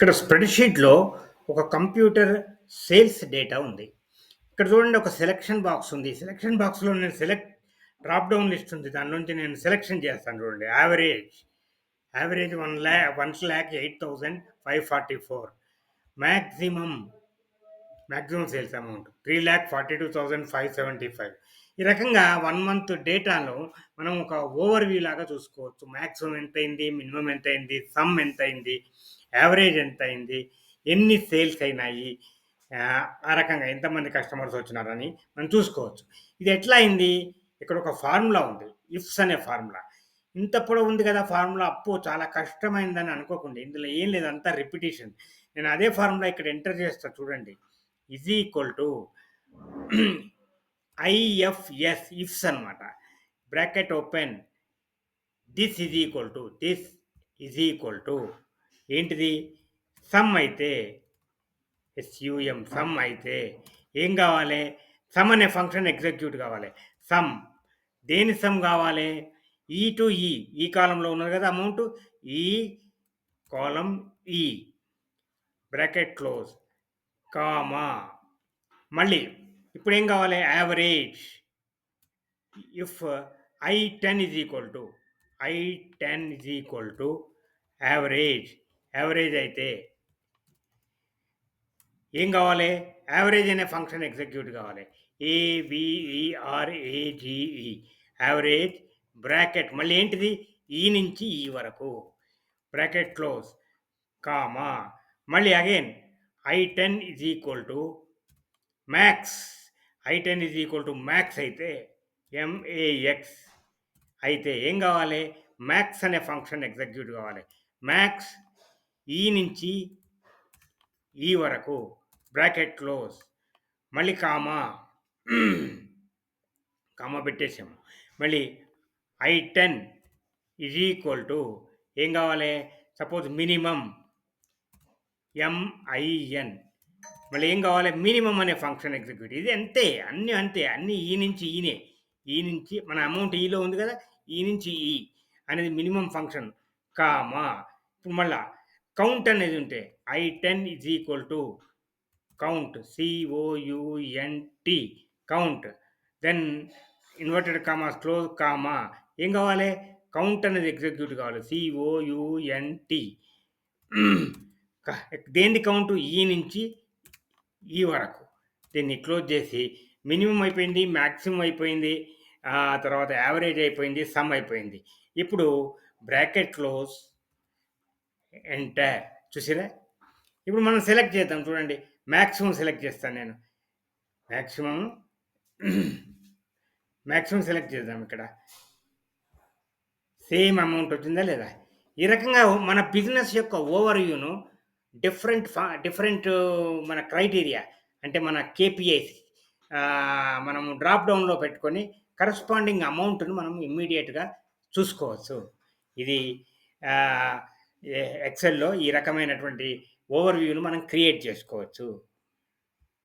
ఇక్కడ స్ప్రెడ్‌షీట్‌లో ఒక computer sales data ఉంది. ఇక్కడ చూడండి ఒక సెలక్షన్ బాక్స్ ఉంది. సెలక్షన్ బాక్స్‌లో నేను సెలెక్ట్ డ్రాప్ డౌన్ లిస్ట్ ఉంది. దాని నుంచి నేను సెలక్షన్ చేస్తాను చూడండి. Average. Average one lakh one lakh eight thousand five forty four maximum maximum sales amount 3,42,575 ఈ రకంగా వన్ మంత్ డేటాలో మనం ఒక ఓవర్ వ్యూ లాగా చూసుకోవచ్చు. మ్యాక్సిమమ్ ఎంత అయింది మినిమం ఎంత అయింది సమ్ ఎంతయింది? యావరేజ్ ఎంతయింది? ఎన్ని సేల్స్ అయినాయి? ఆ రకంగా ఎంతమంది కస్టమర్స్ వచ్చినారని మనం చూసుకోవచ్చు. ఇది ఎట్లా అయింది? ఇక్కడ ఒక ఫార్ములా ఉంది. ఇఫ్స్ అనే ఫార్ములా. ఇంత పొడవు ఉంది కదా ఫార్ములా అప్పు చాలా కష్టమైందని అనుకోకుండా ఇందులో ఏం లేదు అంతా రిపిటేషన్ నేను అదే ఫార్ములా ఇక్కడ ఎంటర్ చేస్తా చూడండి. Is equal to IFS ifs అన్నమాట. Bracket open. This is equal to this is equal to ఏంటిది? సమ్ అయితే ఎస్‌యుఎం సమ్ అయితే ఏం కావాలి? సమ్ అనే ఫంక్షన్ ఎగ్జిక్యూట్ కావాలి. సమ్ దేని సమ్ కావాలి? ఈ టు ఈ. ఈ కాలంలో ఉన్నది కదా అమౌంట్. ఈ కాలం ఈ. Bracket close. కామా. మళ్ళీ ఇప్పుడు ఏం కావాలి? Average. If ఐ10 is equal to ఐ10 is equal to average. Average అయితే ఏం కావాలి? యావరేజ్ అనే ఫంక్షన్ ఎగ్జిక్యూట్ కావాలి. ఏవిఈఆర్ఏజీఈ యావరేజ్ బ్రాకెట్ మళ్ళీ ఏంటిది? ఈ నుంచి ఈ వరకు. Bracket close. కామా. మళ్ళీ again ఐ10 is equal to max I ten is equal to max అయితే ఎంఏఎక్స్ అయితే ఏం కావాలి? మ్యాక్స్ అనే ఫంక్షన్ ఎగ్జిక్యూట్ కావాలి. మ్యాక్స్ ఈ e నుంచి ఈ వరకు. Bracket close. మళ్ళీ కామా. కామా పెట్టేసాము. మళ్ళీ ఐ10 ఈజ్ ఈక్వల్ టు ఏం కావాలి? సపోజ్ మినిమమ్ ఎంఐఎన్ మళ్ళీ ఏం కావాలి? మినిమమ్ అనే ఫంక్షన్ ఎగ్జిక్యూట్. ఇది అంతే. అన్నీ అంతే. అన్నీ ఈ నుంచి ఈనే. ఈ నుంచి మన అమౌంట్ ఈలో ఉంది కదా! ఈ నుంచి ఈ అనేది మినిమమ్ ఫంక్షన్. కామా. ఇప్పుడు మళ్ళా కౌంట్ అనేది ఉంటే ఐ10 is equal to count COUNT count. Then inverted comma close comma. ఏం కావాలి? కౌంట్ అనేది ఎగ్జిక్యూట్ కావాలి. సిఓయూఎన్‌టి. దేని కౌంటు? ఈ నుంచి ఈ వరకు. దీన్ని క్లోజ్ చేసి మినిమం అయిపోయింది. మ్యాక్సిమం అయిపోయింది. తర్వాత యావరేజ్ అయిపోయింది. సమ్ అయిపోయింది. ఇప్పుడు బ్రాకెట్ క్లోజ్. ఎంటర్. చూసిరా ఇప్పుడు మనం సెలెక్ట్ చేద్దాం చూడండి. మ్యాక్సిమం సెలెక్ట్ చేస్తాను నేను. మ్యాక్సిమం మ్యాక్సిమం సెలెక్ట్ చేద్దాం ఇక్కడ. సేమ్ అమౌంట్ వచ్చిందా లేదా? ఈ రకంగా మన బిజినెస్ యొక్క ఓవర్ వ్యూను డిఫరెంట్ ఫా డిఫరెంట్ మన క్రైటీరియా అంటే మన కేపీఐస్ మనము డ్రాప్ డౌన్‌లో పెట్టుకొని కరస్పాండింగ్ అమౌంట్‌ను మనం ఇమ్మీడియేట్‌గా చూసుకోవచ్చు. ఇది ఎక్సెల్‌లో ఈ రకమైనటువంటి ఓవర్ వ్యూను మనం క్రియేట్ చేసుకోవచ్చు.